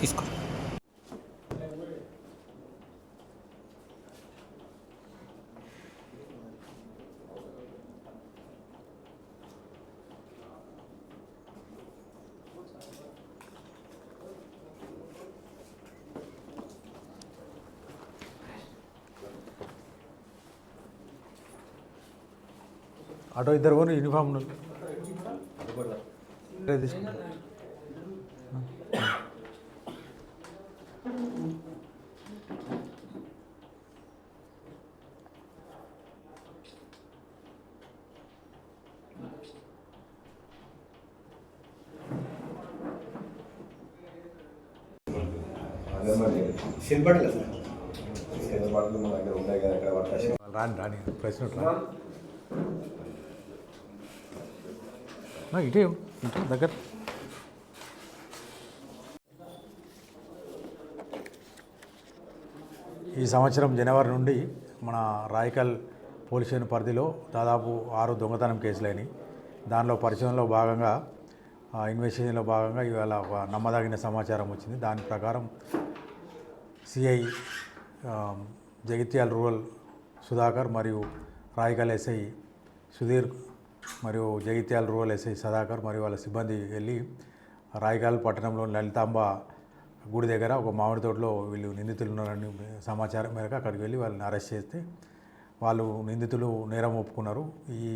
తీసుకో ఆటో ఇద్దరు పోను యూనిఫామ్ ఉన్నోళ్ళు. రాని రాని ప్రశ్న రా ఆ, ఇటే ఇటే దగ్గర ఈ సంవత్సరం జనవరి నుండి మన రాయకల్ పోలీస్ స్టేషన్ పరిధిలో దాదాపు ఆరు దొంగతనం కేసులైనవి దానిలో పరిశోధనలో భాగంగా ఇన్వెస్టిగేషన్లో భాగంగా ఇవాళ ఒక నమ్మదగిన సమాచారం వచ్చింది. దాని ప్రకారం సిఐ జగిత్యాల రూరల్ సుధాకర్ మరియు రాయకల్ ఎస్ఐ సుధీర్ మరియు జగిత్యాల రూరల్ ఎస్ఐ సుధాకర్ మరియు వాళ్ళ సిబ్బంది వెళ్ళి రాయకాల్ పట్టణంలోని లలితాంబ గుడి దగ్గర ఒక మామిడి తోటలో వీళ్ళు నిందితులు ఉన్నారని సమాచారం మేరకు అక్కడికి వెళ్ళి వాళ్ళని అరెస్ట్ చేస్తే వాళ్ళు నిందితులు నేరం ఒప్పుకున్నారు. ఈ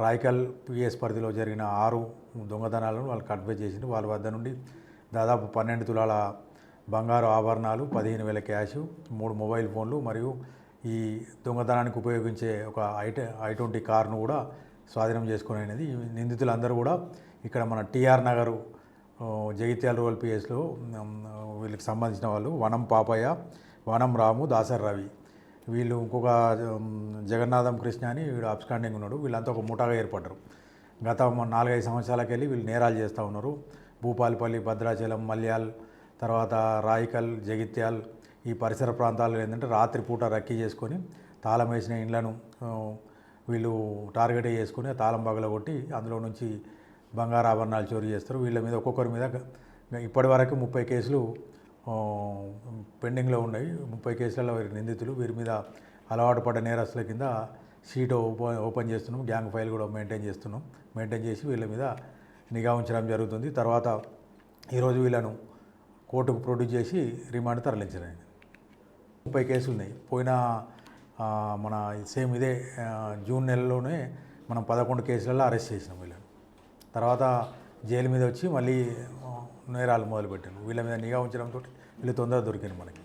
రాయకల్ పిఎస్ పరిధిలో జరిగిన ఆరు దొంగతనాలను వాళ్ళు కన్ఫ్యూజ్ చేసిండు వాళ్ళ వద్ద నుండి దాదాపు పన్నెండు తులాల బంగారు ఆభరణాలు పదిహేను వేల క్యాష్ మూడు మొబైల్ ఫోన్లు మరియు ఈ దొంగతనానికి ఉపయోగించే ఒక ఐట ఐ ట్వంటీ కార్ను కూడా స్వాధీనం చేసుకునేది నిందితులందరూ కూడా ఇక్కడ మన టిఆర్ నగరు జగిత్యాల రూరల్ పిఎస్లో వీళ్ళకి సంబంధించిన వాళ్ళు వనం పాపయ్య వనం రాము దాసర్ రవి. వీళ్ళు ఇంకొక జగన్నాథం కృష్ణ అని వీడు అబ్స్కాండింగ్ ఉన్నాడు. వీళ్ళంతా ఒక ముఠాగా ఏర్పడ్డారు. గత నాలుగైదు సంవత్సరాలకు వెళ్ళి వీళ్ళు నేరాలు చేస్తూ ఉన్నారు. భూపాలపల్లి భద్రాచలం మల్యాల్ తర్వాత రాయికల్ జగిత్యాల్ ఈ పరిసర ప్రాంతాల్లో ఏంటంటే రాత్రిపూట రక్కీ చేసుకొని తాళం వేసిన ఇండ్లను వీళ్ళు టార్గెట్ చేసుకొని తాళం పగలగొట్టి అందులో నుంచి బంగారాభరణాలు చోరీ చేస్తారు. వీళ్ళ మీద ఒక్కొక్కరి మీద ఇప్పటి వరకు ముప్పై కేసులు పెండింగ్లో ఉన్నాయి. ముప్పై కేసులలో వీరి నిందితులు వీరి మీద అలవాటు పడ్డ నేరస్తుల కింద సీటు ఓపెన్ ఓపెన్ చేస్తున్నాం. గ్యాంగ్ ఫైల్ కూడా మెయింటైన్ చేస్తున్నాం. మెయింటైన్ చేసి వీళ్ళ మీద నిఘా ఉంచడం జరుగుతుంది. తర్వాత ఈరోజు వీళ్ళను కోర్టుకు ప్రొడ్యూస్ చేసి రిమాండ్ తరలించడం ముప్పై కేసులు ఉన్నాయి. పోయిన మన సేమ్ ఇదే జూన్ నెలలోనే మనం పదకొండు కేసులలో అరెస్ట్ చేసినాం వీళ్ళని. తర్వాత జైలు మీద వచ్చి మళ్ళీ నేరాలు మొదలుపెట్టాను. వీళ్ళ మీద నిఘా ఉంచడంతో వీళ్ళు తొందరగా దొరికింది మనకి.